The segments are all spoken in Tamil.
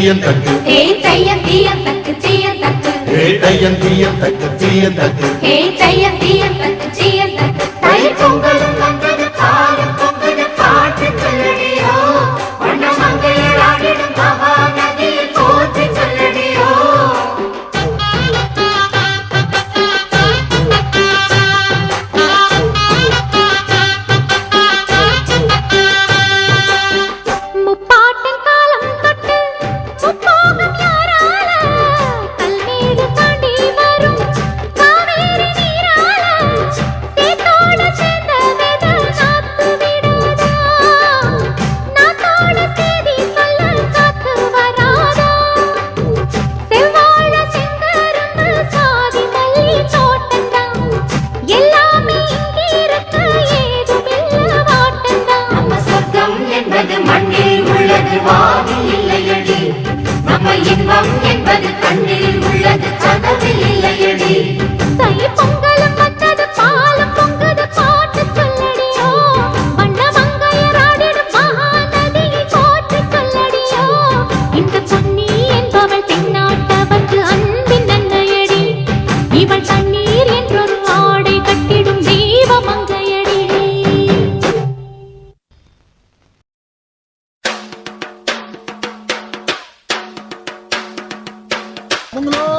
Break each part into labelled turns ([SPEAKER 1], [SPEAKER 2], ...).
[SPEAKER 1] தீயன் தட்டு
[SPEAKER 2] ஹே தையன் தீயன் தக்கு தீயன் தக்கு
[SPEAKER 1] ஏ தையன் தீயன் தட்டு தீயன்
[SPEAKER 2] தட்டு. தை பொங்கலும்
[SPEAKER 3] Welcome, Lord.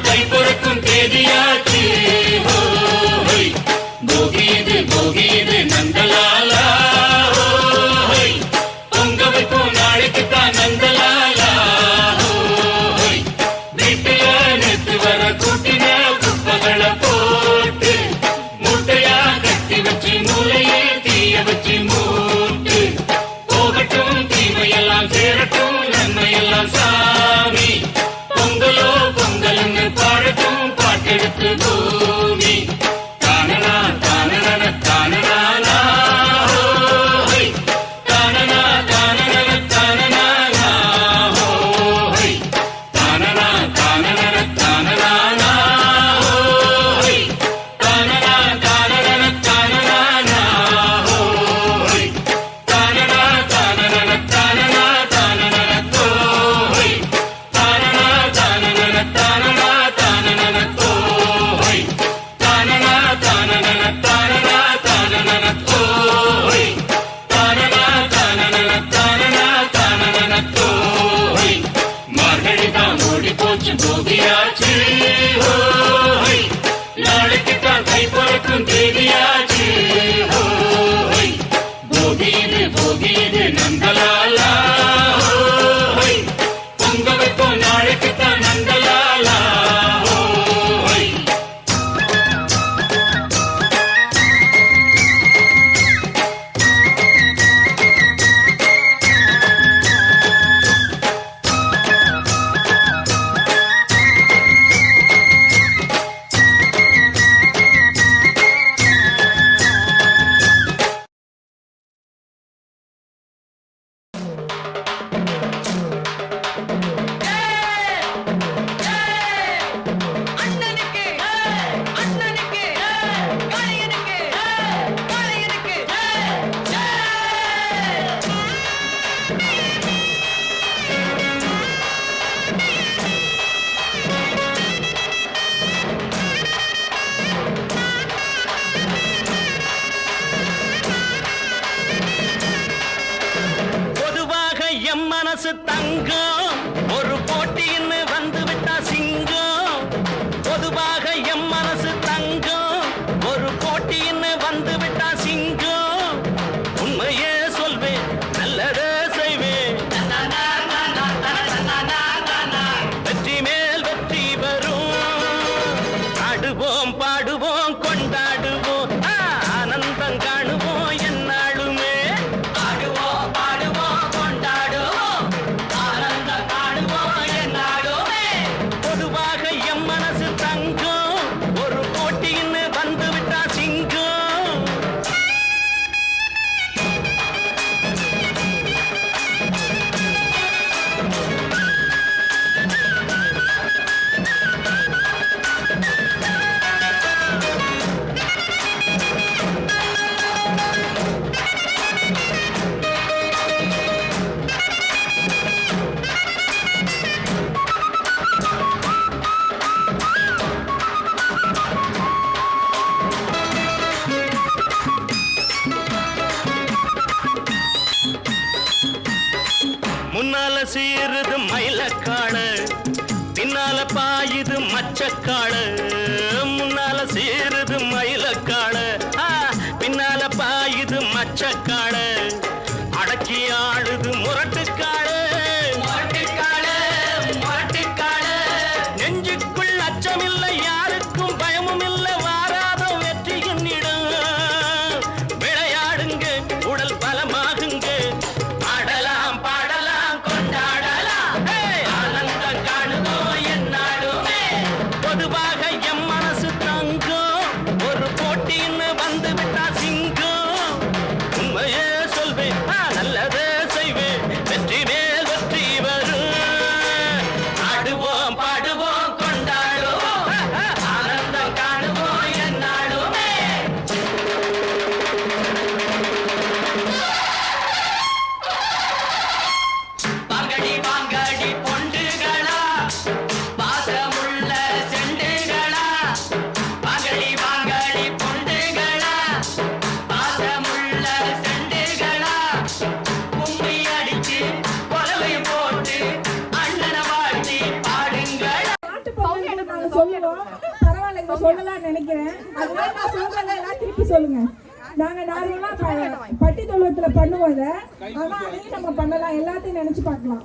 [SPEAKER 3] கைப்பொறுக்கும் தேதியாச்சு. சீருது மயிலக்காள.
[SPEAKER 4] பின்னால பாயுது மச்சக்காள. முன்னால சீருது மயிலக்காள. பின்னால பாயுது
[SPEAKER 5] மச்சக்காள திருப்பி சொல்லுங்க. நாங்க நார்மலா பட்டி தொழுவத்துல பண்ணுவோம் இதை. ஆனா அதையும் நம்ம பண்ணலாம். எல்லாத்தையும் நினைச்சு பார்க்கலாம்.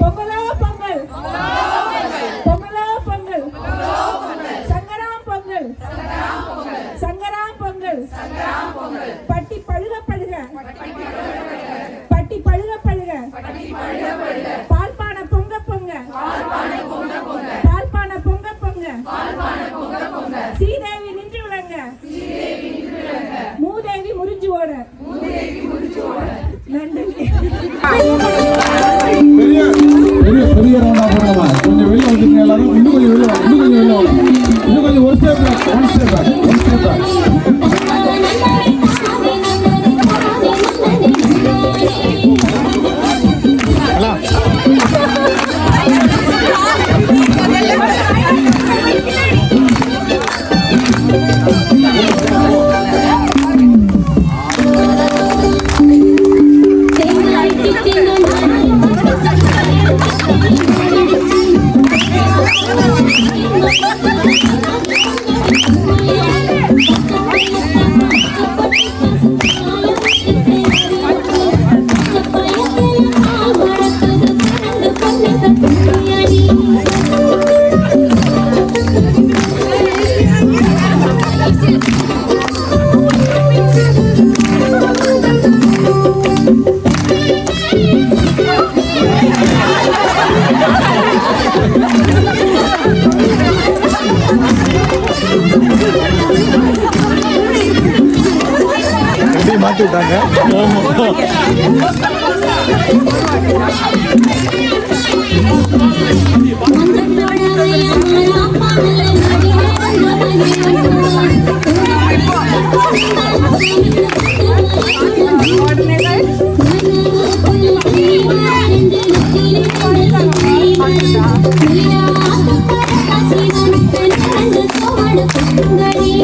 [SPEAKER 5] பொங்கலோ பொங்கல். பொங்கலோ பொங்கல். சங்கராம் பொங்கல். சங்கராம் பொங்கல். பட்டி பழுக பழுக. பட்டி பழுக
[SPEAKER 1] Thank you.
[SPEAKER 2] gani